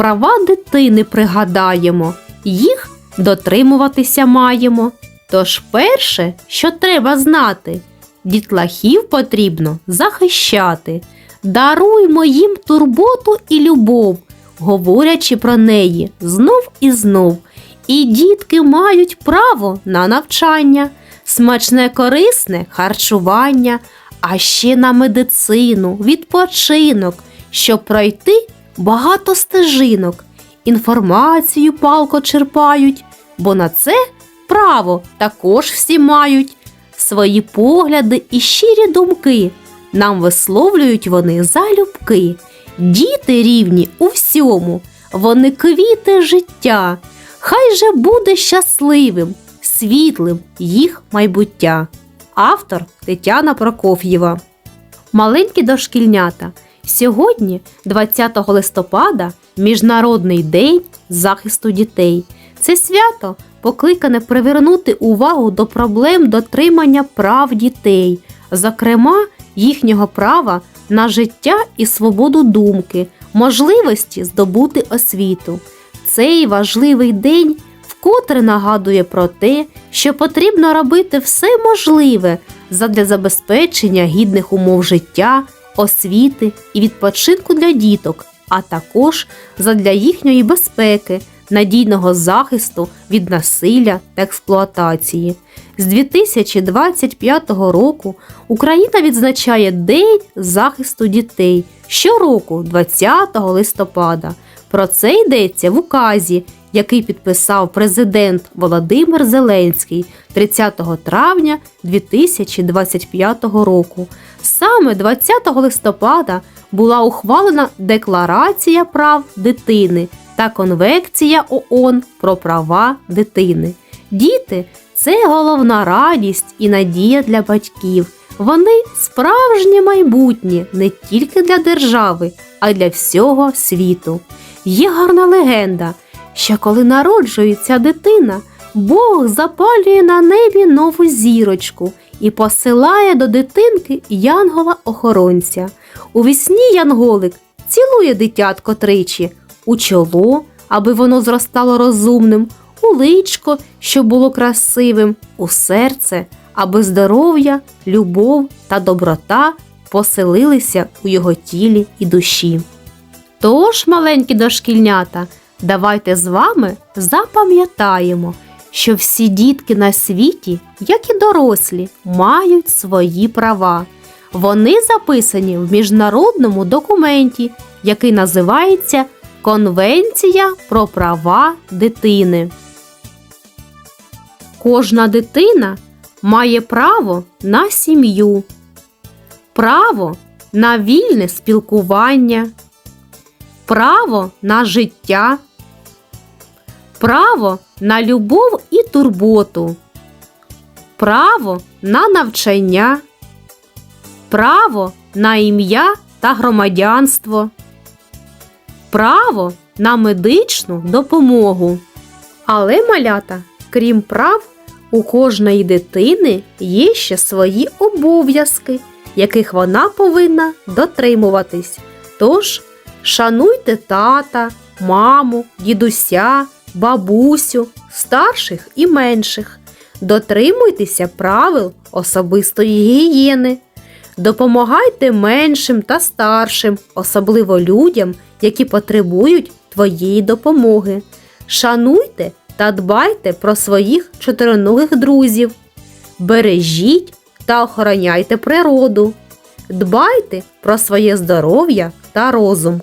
Права дитини пригадаємо, їх дотримуватися маємо. Тож перше, що треба знати, дітлахів потрібно захищати. Даруймо їм турботу і любов, говорячи про неї знов і знов. І дітки мають право на навчання, смачне корисне харчування, а ще на медицину, відпочинок, щоб пройти багато стежинок. Інформацію палко черпають, бо на це право також всі мають. Свої погляди і щирі думки нам висловлюють вони залюбки. Діти рівні у всьому, вони квіти життя. Хай же буде щасливим, світлим їх майбуття. Автор Тетяна Прокоф'єва. Маленькі дошкільнята. Сьогодні, 20 листопада, Міжнародний день захисту дітей. Це свято покликане привернути увагу до проблем дотримання прав дітей, зокрема, їхнього права на життя і свободу думки, можливості здобути освіту. Цей важливий день вкотре нагадує про те, що потрібно робити все можливе задля забезпечення гідних умов життя, освіти і відпочинку для діток, а також задля їхньої безпеки, надійного захисту від насилля та експлуатації. З 2025 року Україна відзначає День захисту дітей щороку, 20 листопада. Про це йдеться в указі, який підписав президент Володимир Зеленський 30 травня 2025 року. Саме 20 листопада була ухвалена Декларація прав дитини та Конвенція ООН про права дитини. Діти це головна радість і надія для батьків. Вони справжнє майбутнє не тільки для держави, а й для всього світу. Є гарна легенда, що коли народжується дитина, Бог запалює на небі нову зірочку і посилає до дитинки янгола-охоронця. У вісні янголик цілує дитятко тричі у чоло, аби воно зростало розумним, у личко, щоб було красивим, у серце, аби здоров'я, любов та доброта поселилися у його тілі і душі. Тож, маленькі дошкільнята, давайте з вами запам'ятаємо, що всі дітки на світі, як і дорослі, мають свої права. Вони записані в міжнародному документі, який називається Конвенція про права дитини. Кожна дитина має право на сім'ю, право на вільне спілкування, право на життя, право на любов і турботу, право на навчання, право на ім'я та громадянство, право на медичну допомогу. Але малята, крім прав, у кожної дитини є ще свої обов'язки, яких вона повинна дотримуватись. Тож шануйте тата, маму, дідуся, бабусю, старших і менших. Дотримуйтеся правил особистої гігієни. Допомагайте меншим та старшим, особливо людям, які потребують твоєї допомоги. Шануйте та дбайте про своїх чотироногих друзів. Бережіть та охороняйте природу. Дбайте про своє здоров'я та розум.